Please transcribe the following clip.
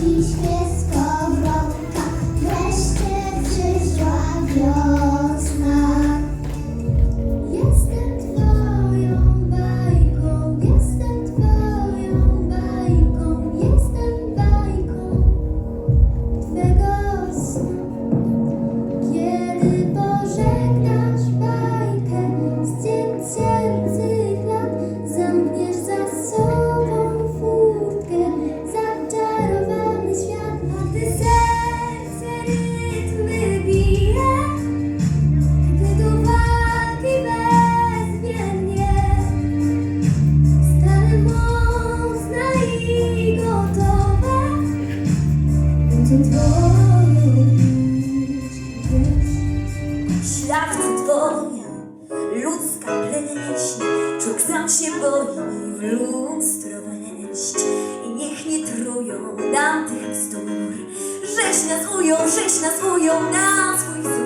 Jesus. Świat dwoje, ludzka pleść, człowiek sam się boi w lustro wleść. I niech nie trują na tamtych bzdur, żeś nas ują, żeś nas ują na swój wzór.